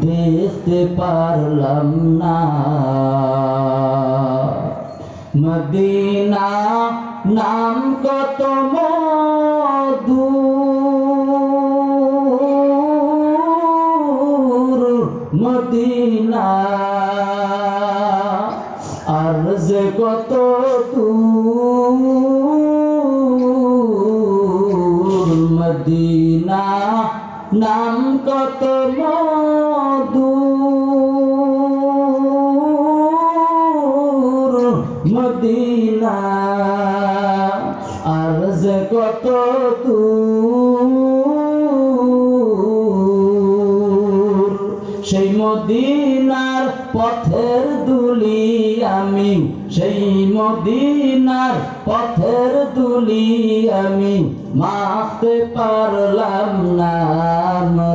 দেখতে পারলাম না। মদিনা নাম কত মধুর মদিনা আর যে কত দূর। মদিনা নাম কত মধুর মদিনা, আর যে কত দূর? সেই মদিনার পথের দুলি আমি, সেই মদিনার পথের দুলি আমি মাখতে পারলাম না।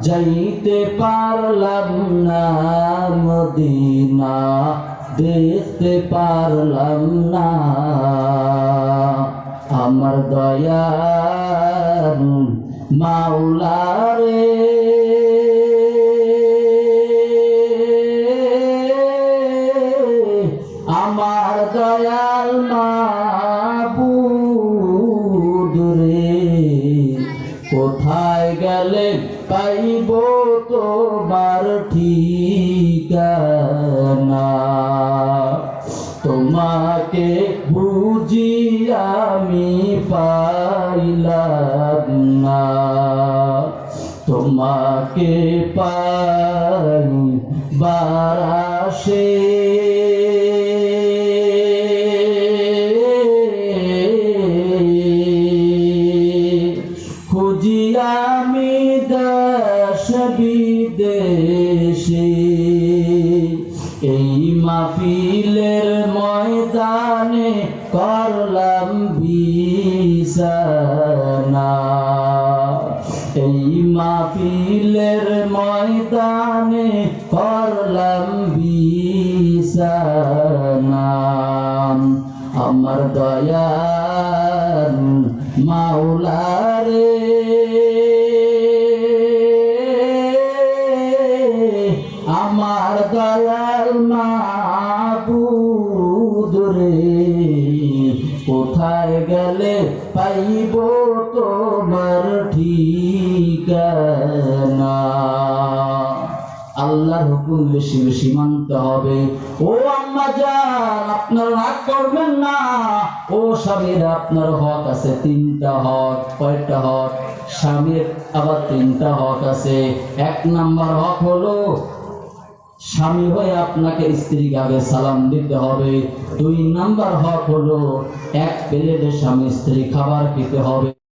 যাইতে পারলাম না মদিনা, দেখতে পারলাম না। আমার দয়া মাওলারে আমার দয়াল মাবুদ রে কোথায় গেলে পাইব তোমার ঠিকানা। তোমাকে বুঝি আমি পাইলাম না। তোমাকে পাই বারাসে মাহফিলের ময়দানে করলাম বিছানা। এই মাহফিলের ময়দানে করলাম বিছানা। আমার দয়াল মাওলারে দয়াল মাবুদ রে কোথায় গেলে পাইব তোমার ঠিকানা? আল্লাহর হুকুম বেশি বেশি মানতে হবে। ও আম্মা যান আপনার রাগ করবেন না। ও স্বামীর, আপনার হক আছে, তিনটা হক, কয়টা হক? স্বামীর আবার তিনটা হক আছে। এক নাম্বার হক হলো স্বামী হয়ে আপনাকে স্ত্রী আগে সালাম দিতে হবে। দুই নাম্বার হক হলো, এক প্লেটে স্বামী স্ত্রী খাবার খেতে হবে।